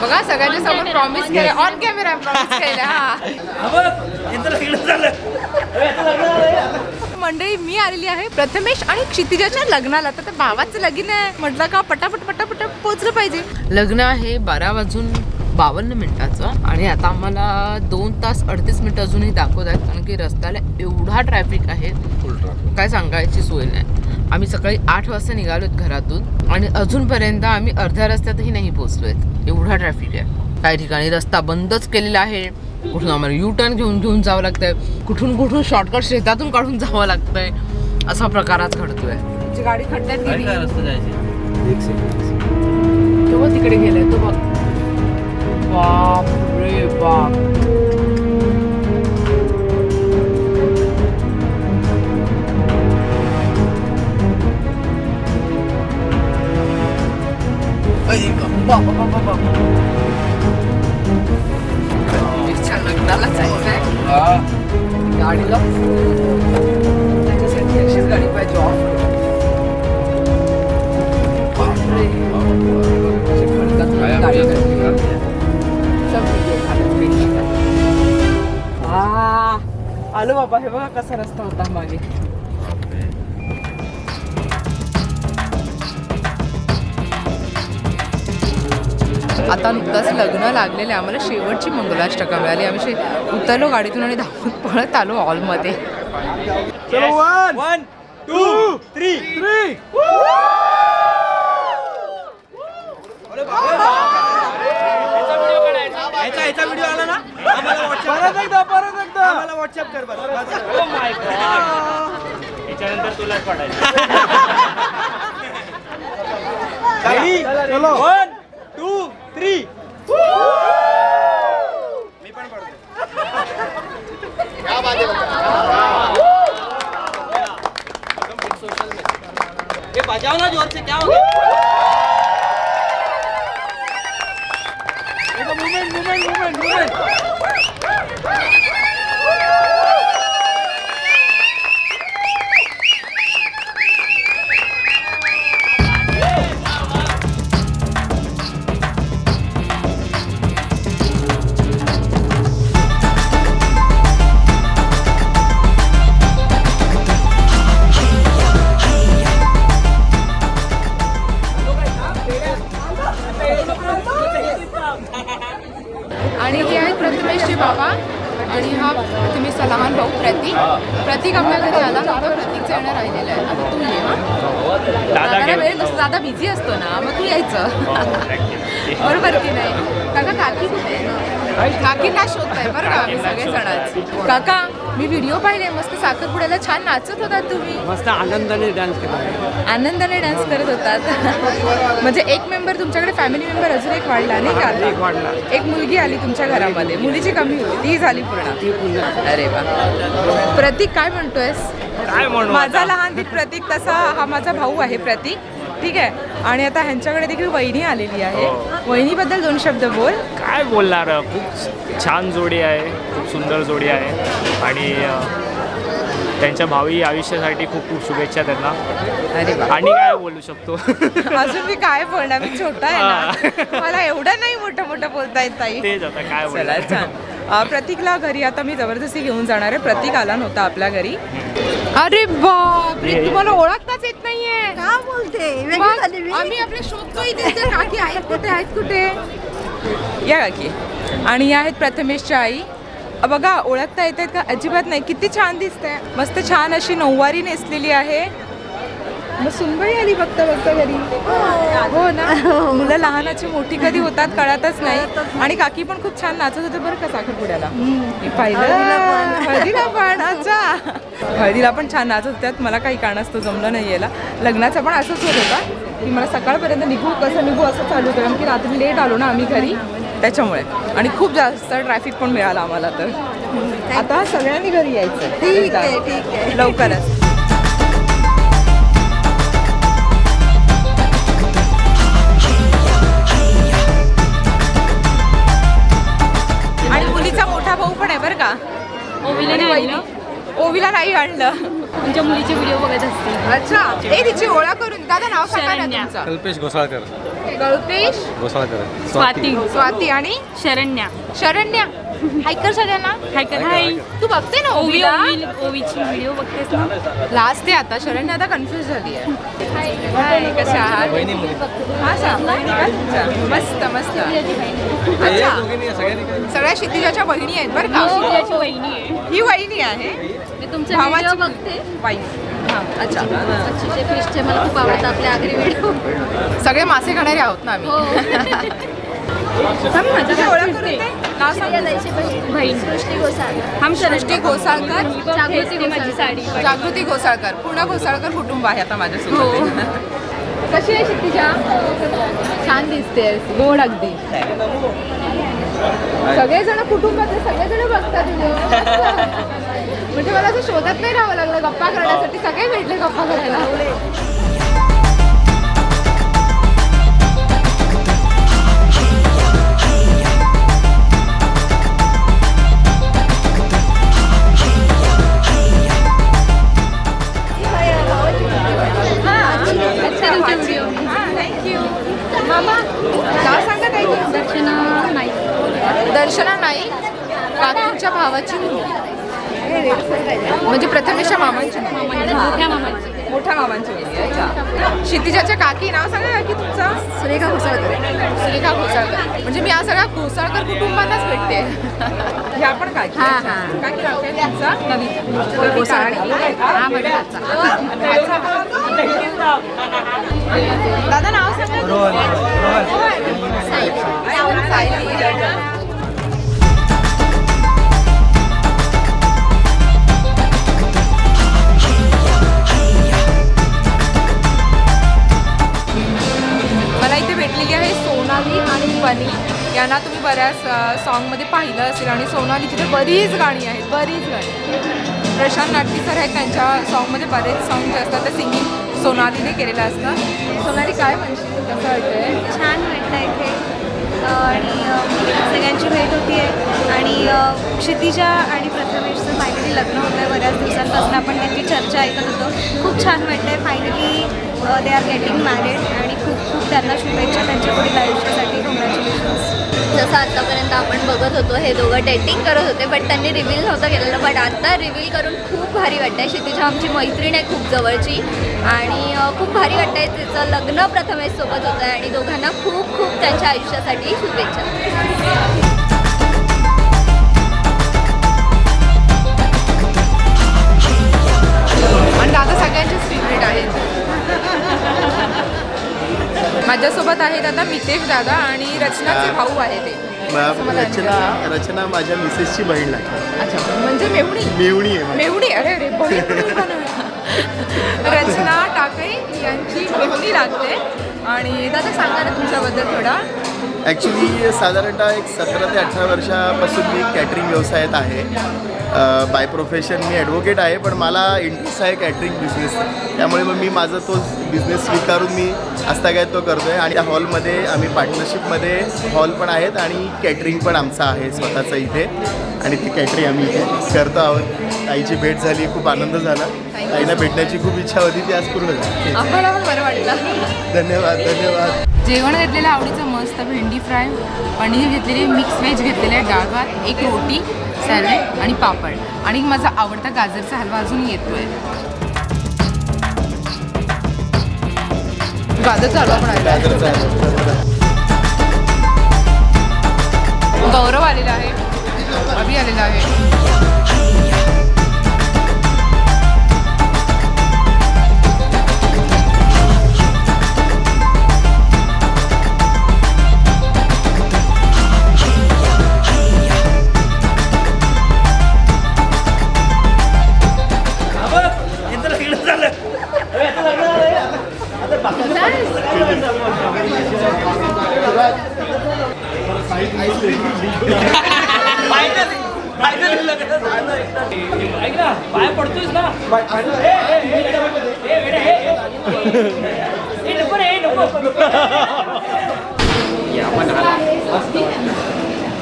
बघा सगळ्यांच्या समोर प्रॉमिस केलं. ऑन कॅमेरा प्रॉमिस केलं हा. मंडळी मी आलेली आहे प्रथमेश आणि क्षितिजाच्या लग्नाला. तर त्या भावाचं लगीन आहे. म्हटलं का पटापट पटापट पोचलं पाहिजे. लग्न आहे बारा वाजून बावन्न मिनिटाचं आणि आता आम्हाला दोन तास अडतीस मिनिटं अजूनही दाखवत आहेत कारण की रस्त्याला एवढा ट्रॅफिक आहे. काय सांगायची सोय नाही. आम्ही सकाळी आठ वाजता निघालोत घरातून आणि अजूनपर्यंत आम्ही अर्ध्या रस्त्यातही नाही पोहोचलोय एवढा ट्रॅफिक आहे. काही ठिकाणी रस्ता बंदच केलेला आहे. कुठून आम्हाला यू टर्न घेऊन घेऊन जावं लागतंय. कुठून कुठून शॉर्टकट शेतातून काढून जावं लागतंय. असा प्रकार आज घडतोय. तुमची गाडी खड्ड्यात गेली तो बघ तिकडे गेलाय तो बघ. बाप रे बाप. मिरच्या लग्नाला जायचंय गाडीला त्याच्यासाठी अशीच गाडी पाहिजे ऑफ आलो बाबा हे बघा कसा रस्ता होता मागे. आता नुकताच लग्न लागलेले आम्हाला शेवटची मंगलाष्टका मिळाली. आम्ही शे उतरलो गाडीतून आणि धावून पळत आलो हॉलमध्ये. वन टू थ्री थ्री आणि हे आहेत प्रथमेशचे बाबा आणि हा प्रथमेशचा लहान भाऊ प्रतीक. प्रतीक आपल्या घरी आला नव्हता प्रतीकचं येणं राहिलेलं आहे. आता तू ये हा. दादाला वेळ नसतो दादा बिझी असतो ना मग तू यायचं. बरोबर की नाही? काका काकी कुठे? काकींना शोधताय बरं का आम्ही सगळे जणच काका मी व्हिडिओ पाहिले मस्त साखरपुड्याला छान नाचत होतात तुम्ही. मस्त आनंदाने डान्स केला आनंदाने डान्स करत होतात. म्हणजे एक मेंबर तुमच्याकडे फॅमिली मेंबर अजून एक वाढला नाही का एक वाढला. एक मुलगी आली तुमच्या घरामध्ये. मुलीची कमी होती. ती झाली पूर्ण. अरे वा. प्रतीक काय म्हणतोयस? काय माझा लहान प्रतीक तसा हा माझा भाऊ आहे प्रतीक. ठीक आहे? आणि आता ह्यांच्याकडे देखील वहिनी आलेली आहे. वहिनीबद्दल दोन शब्द बोल. काय बोलणार? खूप छान जोडी आहे. खूप सुंदर जोडी आहे. आणि अ, त्यांच्या भावी आयुष्यासाठी खूप खूप शुभेच्छा त्यांना. अरे आणि काय बोलू शकतो? अजून मी काय बोलणार? मी छोटा आहे ना. मला एवढं नाही मोठं मोठं बोलता येत ताई. तेच आता काय चला बोलणार छान. प्रतीकला घरी आता मी जबरदस्ती घेऊन जाणार आहे. प्रतीक आला नव्हता आपल्या घरी. अरे बापरे तुम्हाला ओळखताच येत नाहीये. का बोलते? वेगळी मग झाली मी. आम्ही आपले शोधतो इथे काकी आहेत कुठे? आहेत कुठे? या काकी. आणि या आहेत प्रथमेशच्या आई. अ, बघा ओळखता येत आहेत का? अजिबात नाही. किती छान दिसते मस्त छान अशी नऊवारी नेसलेली आहे. मग सुनबाई आली बघता बघता घरी? हो ना? मुलं लहानाची मोठी कधी होतात कळतच नाही. आणि काकी पण खूप छान नाचत होते बरं का साखरपुड्याला? पाहिलं हळदीला पण. अच्छा. हळदीला पण छान नाचत होत्यात. मला काही कारणास्तव जमलं नाही यायला लग्नाचं पण असंच होत होता की मला सकाळपर्यंत निघू कसं निघू असं चालू होतं. कारण की रात्री लेट आलो ना आम्ही घरी. त्याच्यामुळे. आणि खूप जास्त ट्रॅफिक पण मिळालं आम्हाला तर. आता सगळ्यांनी घरी यायचं ठीक आहे ठीक आहे. लवकरच. ओवीला नाही आणलं? तुमच्या मुलीचे व्हिडिओ बघत असते अच्छा. ए तिची ओळख करून दादा नाव सांगा ना शरण्या. तुमचं. कल्पेश घोसाळकर गळपेश घोसाळकर स्वाती. स्वाती आणि? शरण्या. शरण्या. हाय कर सगळ्यांना? हाय कर हाय तू बघते ना ओवी ओवीला? ओवी ओवीची व्हिडिओ बघतेस ना? लास्ट आहे आता. शरण्या आता कन्फ्युज झाली आहे. हाय कशा आहात? हा सांग मस्त मस्त. अच्छा. सगळ्या क्षितिजाच्या बहिणी आहेत बरं का? वहिनी आहे. ही वहिनी आहे. मी तुमचे भावाची व्हिडिओ बघते? वाईफ. हां. अच्छा. सच्चीचे फिशचे मला खूप आवडतात आपले आगरी व्हिडिओ सगळे मासे खाणारे आहोत ना आम्ही. हो. हम सृष्टी घोसाळकर जागृती माझी साडी. जागृती घोसाळकर. पूर्ण घोसाळकर कुटुंब आहे आता हो. माझ्यासोबत कशी आहे क्षितिजा छान दिसते गोड अगदी. सगळेजण कुटुंबातले सगळेजण बघतात तुझं. म्हणजे मला असं शोधत नाही राहावं लागलं. गप्पा करण्यासाठी सगळे भेटले गप्पा करायला. म्हणजे मी या सगळ्या घोसाळकर कुटुंबांनाच भेटते. ह्या पण हा. हा. काय हा दादा नाव सांगा. रोहन. सायली. मला इथे भेटलेली आहे सोनाली आणि बनी यांना तुम्ही बऱ्याच सॉन्गमध्ये पाहिलं असेल आणि सोनालीची तर बरीच गाणी आहेत बरीच गाणी प्रशांत नाटकी सर आहेत त्यांच्या सॉन्गमध्ये बरेच सॉन्ग जे असतात ते सिंगिंग सोनालीने केलेलं असतं. सोनाली काय म्हणशील? कसं वाटतंय? छान वाटतं इथे. आणि सगळ्यांची भेट होती आहे. आणि क्षितिजा आणि प्रथमेशचं फायनली लग्न होतं आहे बऱ्याच दिवसांपासून. आपण त्यांची चर्चा ऐकत होतो. खूप छान वाटतं आहे finally they are getting married खूप खूप त्यांना शुभेच्छा त्यांच्या पुढील आयुष्यासाठी. कॉंग्रॅच्युलेशन्स जसं आतापर्यंत आपण बघत होतो हे दोघं डेटिंग करत होते बट त्यांनी रिव्हील नव्हतं केलेलं. बट आता रिव्हील करून खूप भारी वाटतंय. क्षितिजा आमची मैत्रीण आहे खूप जवळची. आणि खूप भारी वाटतंय तिचं लग्न प्रथमेशसोबत होतं आहे आणि दोघांना खूप खूप त्यांच्या आयुष्यासाठी शुभेच्छा. माझ्यासोबत आहेत आता मितेश दादा आणि रचनाचे भाऊ आहे ते. असं मला रचना रचना माझ्या मिसेसची बहीण लागते अच्छा म्हणजे मेवणी मेवणी आहे माझी. मेवणी अरे अरे बहीण नाही? रचना टाकळे यांची मेवणी लागते. आणि दादा सांगा ना तुमच्याबद्दल थोडा. ॲक्च्युली साधारणतः एक सतरा ते अठरा वर्षापासून मी कॅटरिंग व्यवसायात आहे. बाय प्रोफेशन मी ॲडव्होकेट आहे पण मला इंटरेस्ट आहे कॅटरिंग बिझनेस त्यामुळे मग मी माझा तो बिझनेस स्वीकारून मी आजतागायत तो करतो आहे आणि त्या हॉलमध्ये आम्ही पार्टनरशिपमध्ये हॉल पण आहेत आणि कॅटरिंग पण आमचं आहे स्वतःचं इथे. आणि ती कॅटरिंग आम्ही इथे करतो आहोत. ताईची भेट झाली खूप आनंद झाला. ताईला भेटण्याची खूप इच्छा होती ती आज पूर्ण झाली. धन्यवाद धन्यवाद. जेवण घेतलेलं आवडीचं मस्त भेंडी फ्राय पनीर घेतलेली मिक्स व्हेज घेतलेले डाळ भात एक रोटी सॅलड आणि पापड. आणि माझा आवडता गाजरचा हलवा अजून येतोय. गाजरचा हलवा पण आहे आहे. गौरव आलेला आहे. अभि आलेला आहे.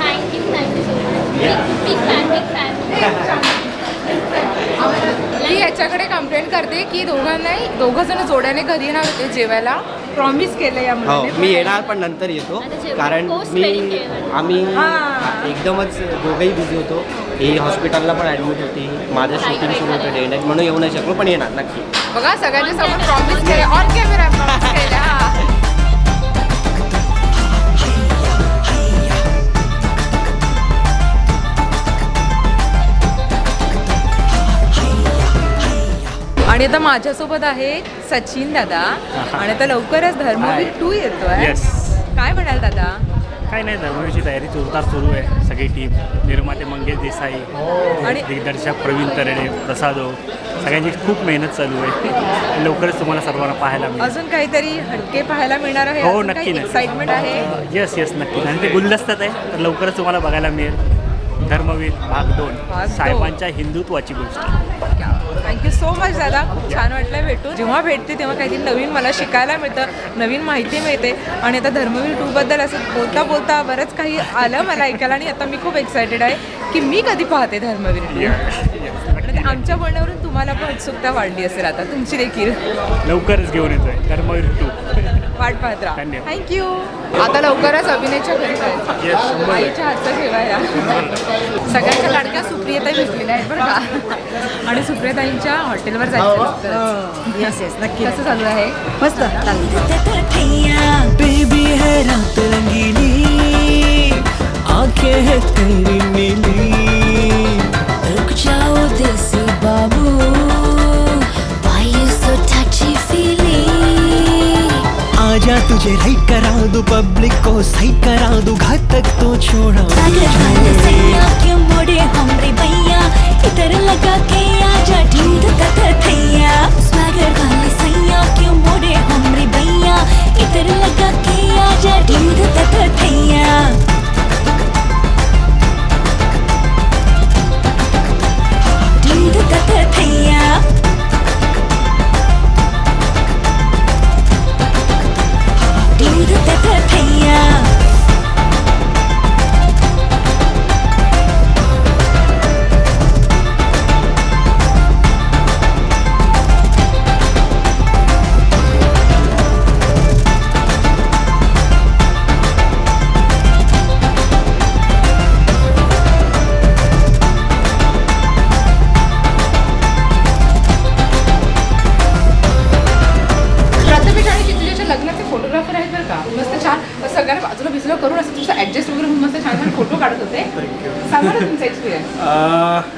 Thank you thank you so much big fan big fan याच्याकडे कंप्लेंट करते की दोघांनाही दोघं जण जोड्याने घरी येणार होते जेवायला. प्रॉमिस केलं या हो मुलाने मी येणार पण नंतर येतो. कारण मी आम्ही एकदमच दोघंही बिझी होतो. ही हॉस्पिटलला पण ॲडमिट होती. माझं शूटिंग सुरू होतं डे नाईट म्हणून येऊ नाही शकलो पण येणार नक्की. बघा सगळ्यांच्या समोर प्रॉमिस केले. ऑन कॅमेरा प्रॉमिस केले. आणि आता माझ्यासोबत आहे सचिन दादा. आणि आता लवकरच धर्मवीर टू येतोय. येस काय म्हणाल दादा? काय नाही धर्मवीरची तयारी जोरदार सुरू आहे. सगळी टीम निर्माते मंगेश देसाई आणि- दिग्दर्शक प्रवीण तरडे प्रसादो. सगळ्यांची खूप मेहनत चालू आहे. लवकरच तुम्हाला सर्वांना पाहायला मिळेल. अजून काहीतरी हटके पाहायला मिळणार आहे? हो अजून नक्की काही एक्साइटमेंट आहे? येस येस नक्की. आणि ते गुलदस्त्यात आहे तर लवकरच तुम्हाला बघायला मिळेल. धर्मवीर भाग भाग दोन दोन. साहेबांच्या हिंदुत्वाची गोष्ट. थँक्यू सो मच दादा. खूप छान वाटलं भेटून. जेव्हा भेटते तेव्हा काहीतरी नवीन मला शिकायला मिळतं नवीन माहिती मिळते. आणि आता धर्मवीर टूबद्दल असं बोलता बोलता बरंच काही आलं मला ऐकायला आणि आता मी खूप एक्सायटेड आहे की मी कधी पाहते धर्मवीर टू आमच्या बोलण्यावरून तुम्हाला पण उत्सुकता वाढली असेल आता. तुमची देखील. लवकरच घेऊन येतोय. धर्मवीर टू वाट पाहत राहा. धन्यवाद. थँक्यू आता लवकरच अभिनयच्या घरी जायचं आईच्या हातचं जेवायला. सगळ्यांच्या लाडक्या सुप्रियता भेटलेल्या आहेत बरं का. आणि सुप्रियताईंच्या हॉटेलवर जायचं येस येस नक्की. कसं चालू आहे? मस्त. बेबी है रात रंगीली. आंखें हैं तेरी नीली रुक जाओ देसी आजा तुझे राइट करा दू पब्लिक को सही करा दो घातक तो छोड़ा। हमरे भैया? इधर लगा के तक सैया हमरे भैया? इधर लगा के तक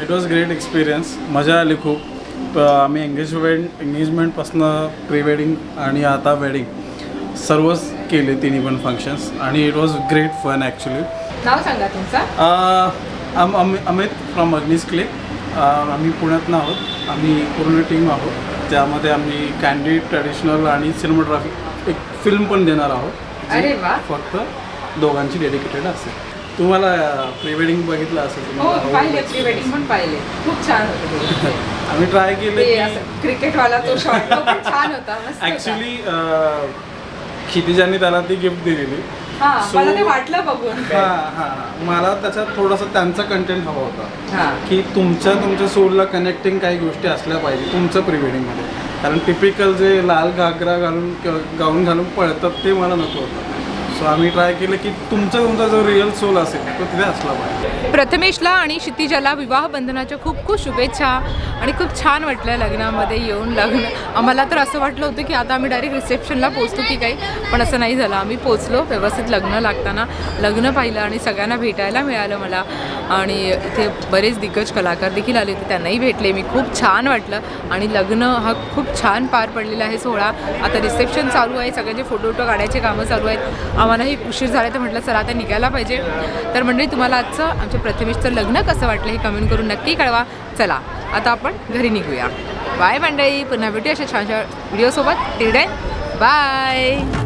इट वॉज ग्रेट एक्सपिरियन्स मजा आली खूप. प- आम्ही एंगेजमेंट एंगेजमेंटपासनं प्री वेडिंग आणि आता वेडिंग सर्वच केले तिन्ही पण फंक्शन्स आणि it was great fun actually नाव सांगा तुमचं. आम आम अमित फ्रॉम अग्निस क्ले आम्ही पुण्यातनं आहोत. आम्ही पूर्ण टीम आहोत. त्यामध्ये आम्ही कॅन्डी ट्रॅडिशनल आणि सिनेमोग्राफी एक फिल्म पण देणार आहोत. जी अरे वा. फक्त दोघांची डेडिकेटेड असेल. तुम्हाला प्री वेडिंग बघितलं असेल हो पाहिले. प्री वेडिंग पण पाहिले. खूप छान होतं. आम्ही ट्राय केले क्रिकेटवाला तो शॉट छान होता. ऍक्च्युली क्षितिजाने त्याला ती गिफ्ट दिलेली. हा मला ते वाटलं बघून. हा हा मला त्याच्यात थोडासा त्यांचा कंटेंट हवा होता. की तुमच्या तुमच्या सोलला कनेक्टिंग काही गोष्टी असल्या पाहिजे तुमचं प्री वेडिंगमध्ये कारण टिपिकल जे लाल घागरा घालून गाऊन घालून पळतात ते मला नको होतं. सो आम्ही ट्राय केलं की तुमचा तुमचा जो रिअल सोल असेल तो तिथे असला पाहिजे. प्रथमेशला आणि क्षितिजाला विवाह बंधनाच्या खूप खूप शुभेच्छा आणि खूप छान वाटलं लग्नामध्ये येऊन लग्न. आम्हाला तर असं वाटलं होतं की आता आम्ही डायरेक्ट रिसेप्शनला पोचतो की काही पण असं नाही झालं. आम्ही पोचलो व्यवस्थित लग्न लागताना. लग्न पाहिलं आणि सगळ्यांना भेटायला मिळालं मला. आणि इथे बरेच दिग्गज कलाकार देखील आले होते त्यांनाही भेटले. मी खूप छान वाटलं. आणि लग्न हा खूप छान पार पडलेला आहे सोहळा. आता रिसेप्शन चालू आहे सगळ्यांचे फोटो वोटो काढायचे कामं चालू आहेत. आम्हालाही उशीर झाला तर म्हटलं चला आता निघायला पाहिजे. तर मंडळी तुम्हाला आजचं आमच्या प्रथमेशचं लग्न कसं वाटलं हे कमेंट करून नक्की कळवा. चला आता आपण घरी निघूया. बाय मंडळी पुन्हा भेटू अशा छान छान व्हिडिओसोबत टिल बाय